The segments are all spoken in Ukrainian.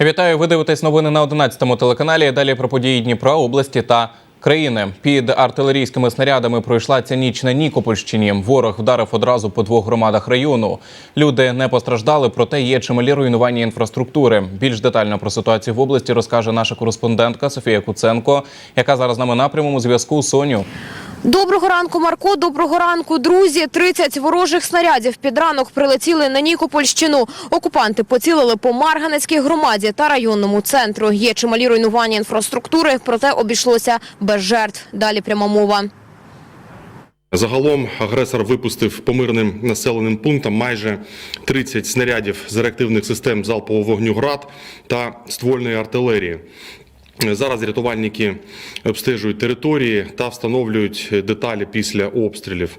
Вітаю, ви дивитесь новини на 11-му телеканалі. Далі про події Дніпра, області та країни. Під артилерійськими снарядами пройшла ця ніч на Нікопольщині. Ворог вдарив одразу по двох громадах району. Люди не постраждали, проте є чималі руйнування інфраструктури. Більш детально про ситуацію в області розкаже наша кореспондентка Софія Куценко, яка зараз з нами на прямому зв'язку. Соню. Доброго ранку, Марко. Доброго ранку, друзі. 30 ворожих снарядів під ранок прилетіли на Нікопольщину. Окупанти поцілили по Марганецькій громаді та районному центру. Є чималі руйнування інфраструктури, проте обійшлося без жертв. Далі пряма мова. Загалом агресор випустив по мирним населеним пунктам майже 30 снарядів з реактивних систем залпового вогню «Град» та ствольної артилерії. Зараз рятувальники обстежують території та встановлюють деталі після обстрілів.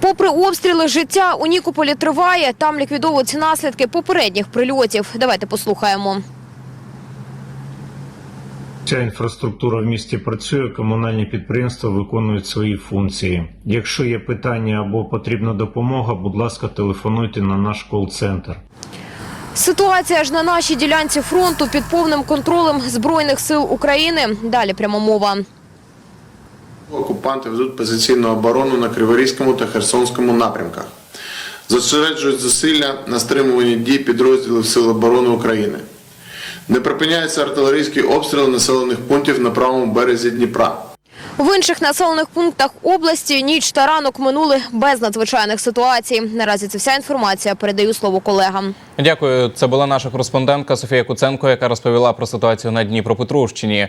Попри обстріли, життя у Нікополі триває. Там ліквідовують наслідки попередніх прильотів. Давайте послухаємо. Ця інфраструктура в місті працює, комунальні підприємства виконують свої функції. Якщо є питання або потрібна допомога, будь ласка, телефонуйте на наш кол-центр. Ситуація ж на нашій ділянці фронту під повним контролем Збройних сил України. Далі пряма мова. Окупанти ведуть позиційну оборону на Криворізькому та Херсонському напрямках. Зосереджують зусилля на стримуванні дій підрозділів Сил оборони України. Не припиняються артилерійські обстріли населених пунктів на правому березі Дніпра. В інших населених пунктах області ніч та ранок минули без надзвичайних ситуацій. Наразі це вся інформація. Передаю слово колегам. Дякую. Це була наша кореспондентка Софія Куценко, яка розповіла про ситуацію на Дніпропетровщині.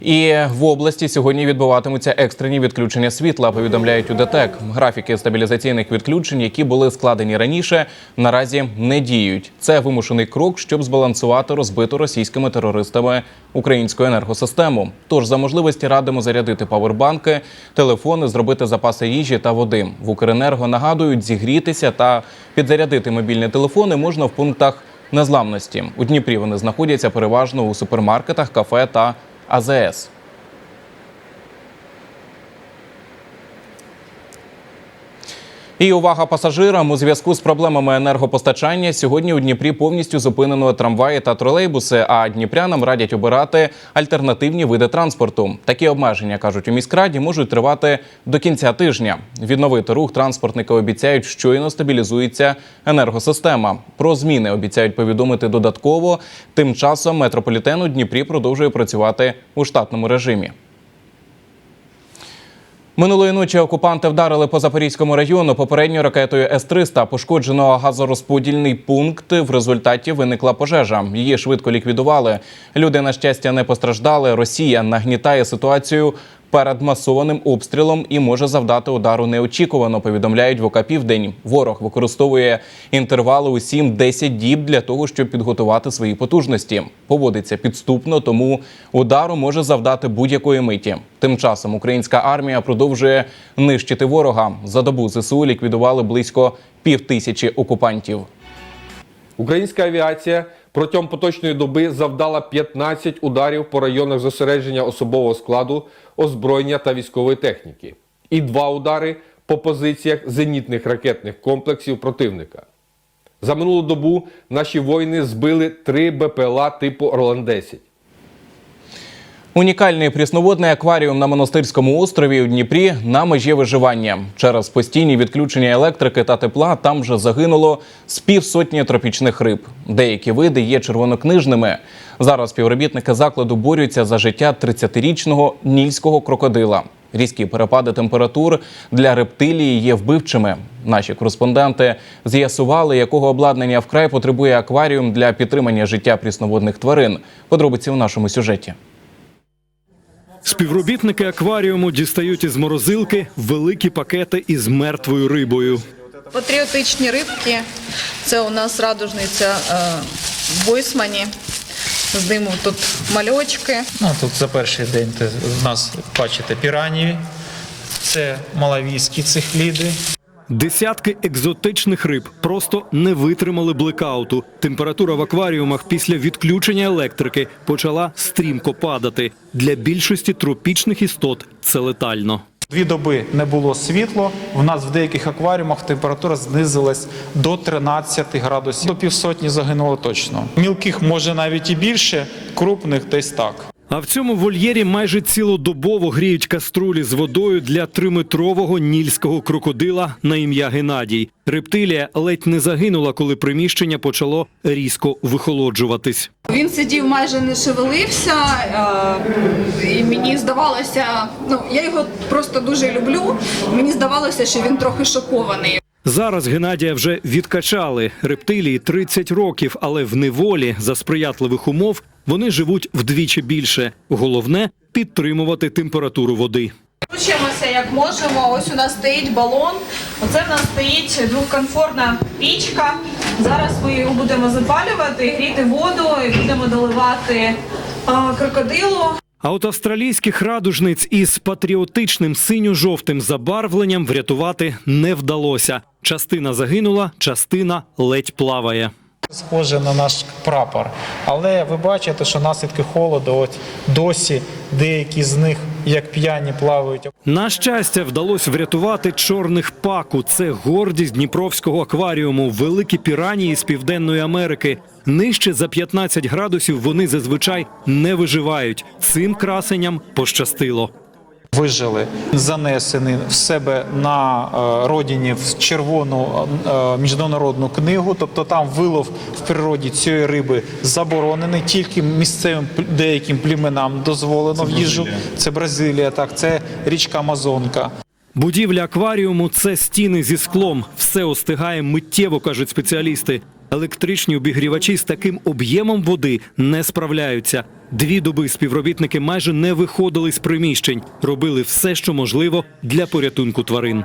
І в області сьогодні відбуватимуться екстрені відключення світла. Повідомляють у ДТЕК. Графіки стабілізаційних відключень, які були складені раніше, наразі не діють. Це вимушений крок, щоб збалансувати розбиту російськими терористами українську енергосистему. Тож за можливості радимо зарядити павербанки, телефони, зробити запаси їжі та води. В Укренерго нагадують зігрітися та підзарядити мобільні телефони можна в пунктах незламності. У Дніпрі вони знаходяться переважно у супермаркетах, кафе та АЗС. І увага пасажирам у зв'язку з проблемами енергопостачання. Сьогодні у Дніпрі повністю зупинено трамваї та тролейбуси. А дніпрянам радять обирати альтернативні види транспорту. Такі обмеження кажуть у міськраді можуть тривати до кінця тижня. Відновити рух транспортники обіцяють, щойно стабілізується енергосистема. Про зміни обіцяють повідомити додатково. Тим часом метрополітен у Дніпрі продовжує працювати у штатному режимі. Минулої ночі окупанти вдарили по Запорізькому району попередньо ракетою С-300. Пошкоджено газорозподільний пункт. В результаті виникла пожежа. Її швидко ліквідували. Люди, на щастя, не постраждали. Росія нагнітає ситуацію перед масованим обстрілом і може завдати удару неочікувано. Повідомляють в «Південь». Ворог використовує інтервали у 7-10 діб для того, щоб підготувати свої потужності. Поводиться підступно, тому удару може завдати будь-якої миті. Тим часом українська армія продовжує нищити ворога. За добу ЗСУ ліквідували близько півтисячі окупантів. Українська авіація протягом поточної доби завдала 15 ударів по районах зосередження особового складу, озброєння та військової техніки, і два удари по позиціях зенітних ракетних комплексів противника. За минулу добу наші воїни збили три БПЛА типу Орлан-10. Унікальний прісноводний акваріум на монастирському острові у Дніпрі на межі виживання. Через постійні відключення електрики та тепла там вже загинуло з півсотні тропічних риб. Деякі види є червонокнижними. Зараз співробітники закладу борються за життя 30-річного нільського крокодила. Різкі перепади температур для рептилії є вбивчими. Наші кореспонденти з'ясували, якого обладнання вкрай потребує акваріум для підтримання життя прісноводних тварин. Подробиці у нашому сюжеті. Співробітники акваріуму дістають із морозилки великі пакети із мертвою рибою. Патріотичні рибки. Це у нас радужниця в Бойсмані. З ним тут мальочки. Ну, тут за перший день у в нас бачите пірані, це малавійські цихліди. Десятки екзотичних риб просто не витримали блекауту. Температура в акваріумах після відключення електрики почала стрімко падати. Для більшості тропічних істот це летально. Дві доби не було світло. У нас в деяких акваріумах температура знизилась до 13 градусів. До півсотні загинуло точно. Мілких може навіть і більше, крупних десь так. А в цьому вольєрі майже цілодобово гріють каструлі з водою для триметрового нільського крокодила на ім'я Геннадій. Рептилія ледь не загинула, коли приміщення почало різко вихолоджуватись. Він сидів майже не шевелився, е, і мені здавалося, ну я його просто дуже люблю. Мені здавалося, що він трохи шокований. Зараз Геннадія вже відкачали. Рептилії 30 років, але в неволі за сприятливих умов вони живуть вдвічі більше. Головне підтримувати температуру води. Вчимося як можемо. Ось у нас стоїть балон. Оце в нас стоїть двохкомфортна пічка. Зараз ми його будемо запалювати, гріти воду і будемо доливати е, крокодилу. А от австралійських радужниць із патріотичним синьо-жовтим забарвленням врятувати не вдалося. Частина загинула, частина ледь плаває. Схоже на наш прапор. Але ви бачите, що наслідки холоду от досі деякі з них як п'яні плавають. На щастя, вдалося врятувати чорних паку. Це гордість Дніпровського акваріуму, великі піранії з Південної Америки. Нижче за 15 градусів вони зазвичай не виживають. Цим красенням пощастило. Вижили, занесені в себе на е, родині в червону е, міжнародну книгу. Тобто там вилов в природі цієї риби заборонений, тільки місцевим пл- деяким племенам дозволено в їжу. Це Бразилія, так це річка Амазонка. Будівля акваріуму це стіни зі склом. Все остигає миттєво, кажуть спеціалісти. Електричні обігрівачі з таким об'ємом води не справляються. Дві доби співробітники майже не виходили з приміщень, робили все, що можливо для порятунку тварин.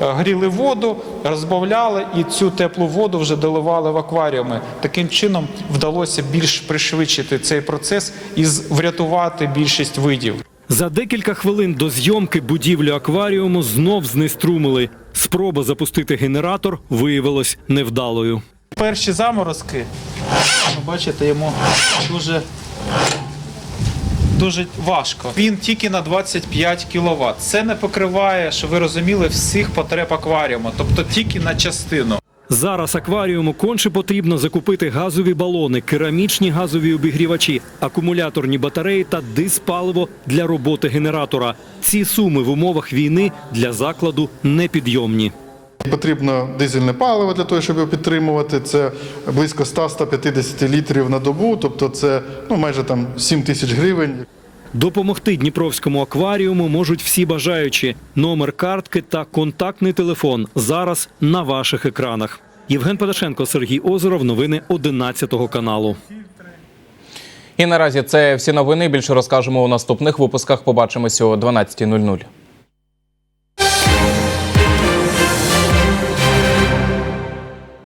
Гріли воду, розбавляли і цю теплу воду вже доливали в акваріуми. Таким чином вдалося більш пришвидшити цей процес і врятувати більшість видів. За декілька хвилин до зйомки будівлю акваріуму знов знеструмили. Спроба запустити генератор виявилась невдалою. Перші заморозки, ви бачите, йому дуже, дуже важко. Він тільки на 25 кВт. Це не покриває, щоб ви розуміли, всіх потреб акваріуму, тобто тільки на частину. Зараз акваріуму конче потрібно закупити газові балони, керамічні газові обігрівачі, акумуляторні батареї та диспаливо для роботи генератора. Ці суми в умовах війни для закладу непідйомні. Потрібно дизельне паливо для того, щоб його підтримувати. Це близько 100-150 літрів на добу, тобто це ну, майже там 7 тисяч гривень. Допомогти Дніпровському акваріуму можуть всі бажаючі. Номер картки та контактний телефон зараз на ваших екранах. Євген Падашенко, Сергій Озеров. Новини 11 каналу. І наразі це всі новини. Більше розкажемо у наступних випусках. Побачимося о 12.00.